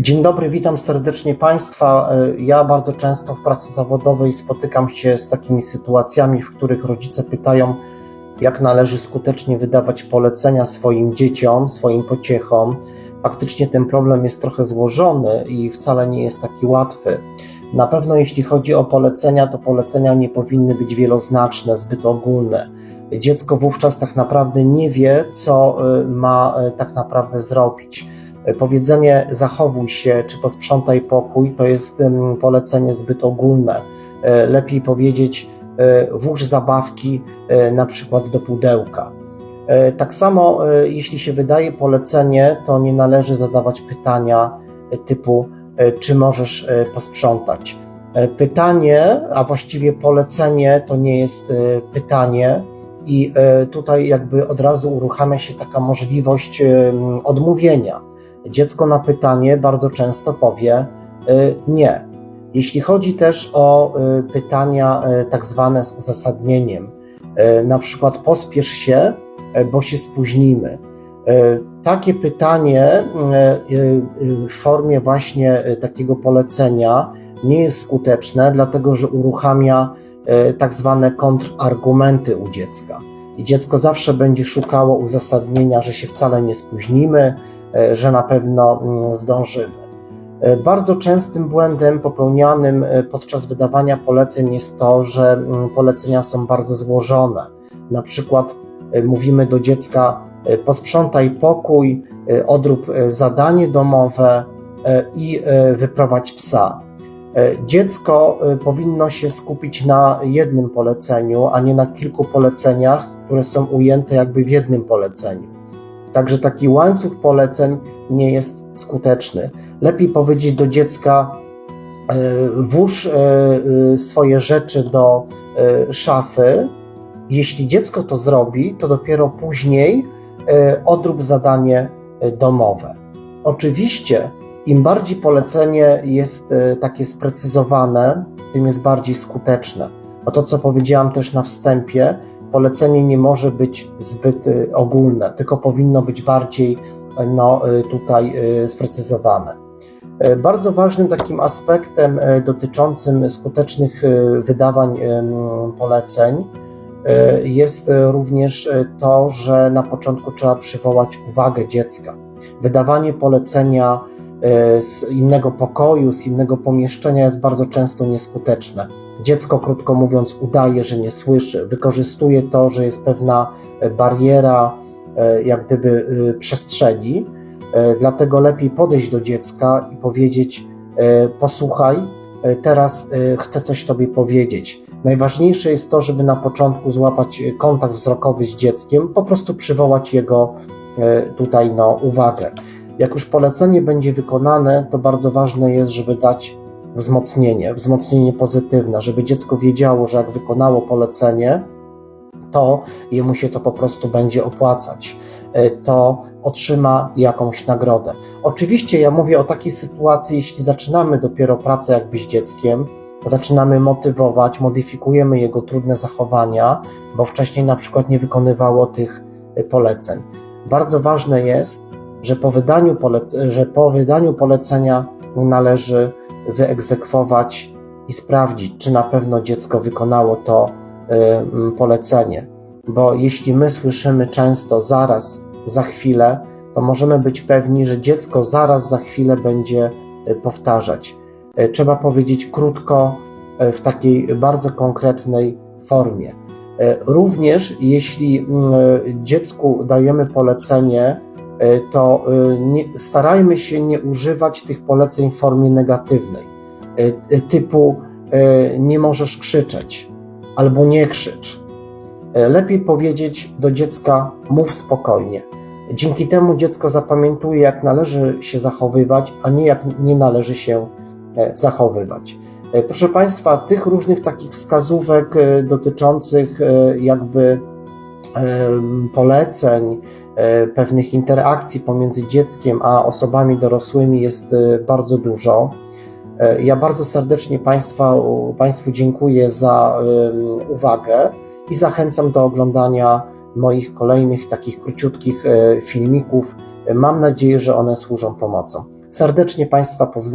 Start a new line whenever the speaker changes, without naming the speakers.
Dzień dobry, witam serdecznie Państwa. Ja bardzo często w pracy zawodowej spotykam się z takimi sytuacjami, w których rodzice pytają, jak należy skutecznie wydawać polecenia swoim dzieciom, swoim pociechom. Faktycznie ten problem jest trochę złożony i wcale nie jest taki łatwy. Na pewno jeśli chodzi o polecenia, to polecenia nie powinny być wieloznaczne, zbyt ogólne. Dziecko wówczas tak naprawdę nie wie, co y, ma y, tak naprawdę zrobić. Powiedzenie zachowuj się czy posprzątaj pokój to jest polecenie zbyt ogólne. E, Lepiej powiedzieć e, włóż zabawki e, na przykład do pudełka. E, Tak samo e, jeśli się wydaje polecenie, to nie należy zadawać pytania e, typu e, czy możesz e, posprzątać. E, Pytanie, a właściwie polecenie to nie jest e, pytanie i e, tutaj jakby od razu uruchamia się taka możliwość odmówienia. Dziecko na pytanie bardzo często powie y, nie. Jeśli chodzi też o y, pytania y, tak zwane z uzasadnieniem, na przykład pospiesz się, bo się spóźnimy. Takie pytanie w formie właśnie takiego polecenia nie jest skuteczne, dlatego że uruchamia tak zwane kontrargumenty u dziecka. I dziecko zawsze będzie szukało uzasadnienia, że się wcale nie spóźnimy, e, że na pewno mm, zdążymy. E, Bardzo częstym błędem popełnianym e, podczas wydawania poleceń jest to, że mm, polecenia są bardzo złożone. Na przykład mówimy do dziecka: posprzątaj pokój, odrób zadanie domowe i wyprowadź psa. Dziecko powinno się skupić na jednym poleceniu, a nie na kilku poleceniach, które są ujęte jakby w jednym poleceniu. Także taki łańcuch poleceń nie jest skuteczny. Lepiej powiedzieć do dziecka: e, włóż e, e, swoje rzeczy do szafy. Jeśli dziecko to zrobi, to dopiero później odrób zadanie domowe. Oczywiście, im bardziej polecenie jest takie sprecyzowane, tym jest bardziej skuteczne. Bo to, co powiedziałam też na wstępie, polecenie nie może być zbyt e, ogólne, tylko powinno być bardziej e, no, e, tutaj sprecyzowane. Bardzo ważnym takim aspektem dotyczącym skutecznych wydawań poleceń jest również to, że na początku trzeba przywołać uwagę dziecka. Wydawanie polecenia z innego pokoju, z innego pomieszczenia jest bardzo często nieskuteczne. Dziecko, krótko mówiąc, udaje, że nie słyszy, wykorzystuje to, że jest pewna e, bariera, e, jak gdyby e, przestrzeni. Dlatego lepiej podejść do dziecka i powiedzieć: Posłuchaj, teraz chcę coś Tobie powiedzieć. Najważniejsze jest to, żeby na początku złapać kontakt wzrokowy z dzieckiem, po prostu przywołać jego tutaj no, uwagę. Jak już polecenie będzie wykonane, to bardzo ważne jest, żeby dać wzmocnienie, wzmocnienie pozytywne, żeby dziecko wiedziało, że jak wykonało polecenie, to jemu się to po prostu będzie opłacać. E, To otrzyma jakąś nagrodę. Oczywiście ja mówię o takiej sytuacji, jeśli zaczynamy dopiero pracę jakby z dzieckiem, zaczynamy motywować, modyfikujemy jego trudne zachowania, bo wcześniej na przykład nie wykonywało tych e, poleceń. Bardzo ważne jest, że po wydaniu, polec- że po wydaniu polecenia należy wyegzekwować i sprawdzić, czy na pewno dziecko wykonało to polecenie. Bo jeśli my słyszymy często zaraz, za chwilę, to możemy być pewni, że dziecko zaraz, za chwilę będzie y, powtarzać. Y, Trzeba powiedzieć krótko, y, w takiej bardzo konkretnej formie. Również jeśli mm, dziecku dajemy polecenie, to y, nie, starajmy się nie używać tych poleceń w formie negatywnej, y, typu nie możesz krzyczeć albo nie krzycz. Lepiej powiedzieć do dziecka mów spokojnie. Dzięki temu dziecko zapamiętuje, jak należy się zachowywać, a nie jak nie należy się e, zachowywać. E, Proszę Państwa, tych różnych takich wskazówek e, dotyczących e, jakby poleceń, e, pewnych interakcji pomiędzy dzieckiem a osobami dorosłymi jest e, bardzo dużo. E, Ja bardzo serdecznie Państwa, Państwu dziękuję za uwagę i zachęcam do oglądania moich kolejnych takich króciutkich e, filmików. E, Mam nadzieję, że one służą pomocą. Serdecznie Państwa pozdrawiam.